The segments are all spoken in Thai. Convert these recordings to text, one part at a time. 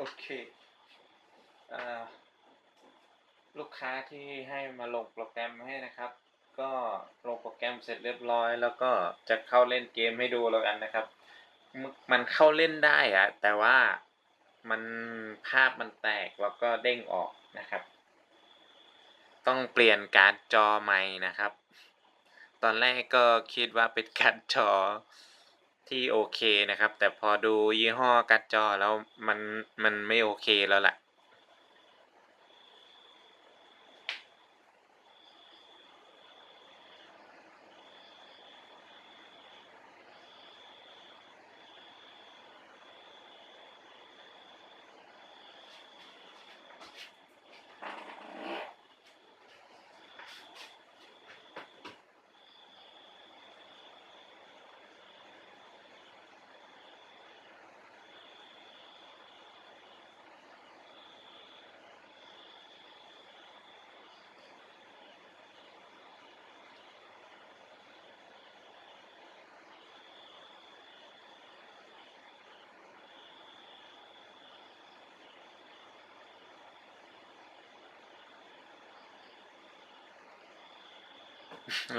โอเคอลูกค้าที่ให้มาลงโปรแกรมให้นะครับ ก็ลงโปรแกรมเสร็จเรียบร้อย แล้วก็จะเข้าเล่นเกมให้ดูแล้วกันนะครับมมันเข้าเล่นได้อะแต่ว่ามันภาพมันแตกแล้วก็เด้งออกนะครับ ต้องเปลี่ยนการ์ดจอใหม่นะครับ ตอนแรกก็คิดว่าเป็นการ์ดจอ ที่โอเคนะครับ แต่พอดูยี่ห้อการ์ดจอแล้วมันมันไม่โอเคแล้วล่ะ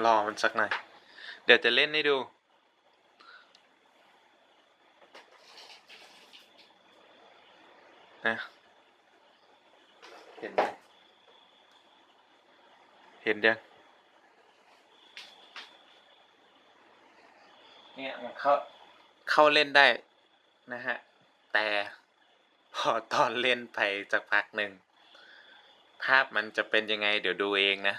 รอมันสักหน่อย เดี๋ยวจะเล่นให้ดู นะ เห็นไหมเห็นยังเนี่ยมันเข้าเข้าเล่นได้นะฮะ แต่พอตอนเล่นไปสักพักหนึ่งภาพมันจะเป็นยังไงเดี๋ยวดูเองนะ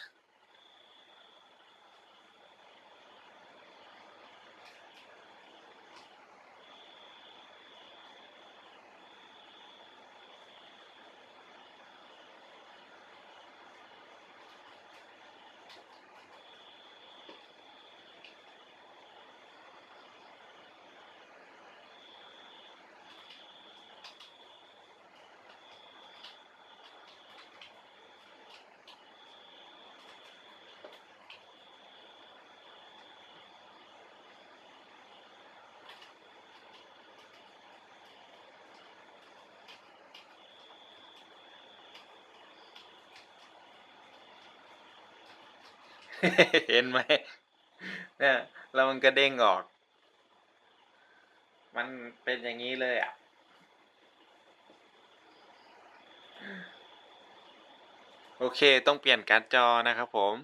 เห็นไหมเนี่ยแล้วมันก็เด้งออก มันเป็นอย่างนี้เลยอะ โอเคต้องเปลี่ยนการ์ดจอนะครับผม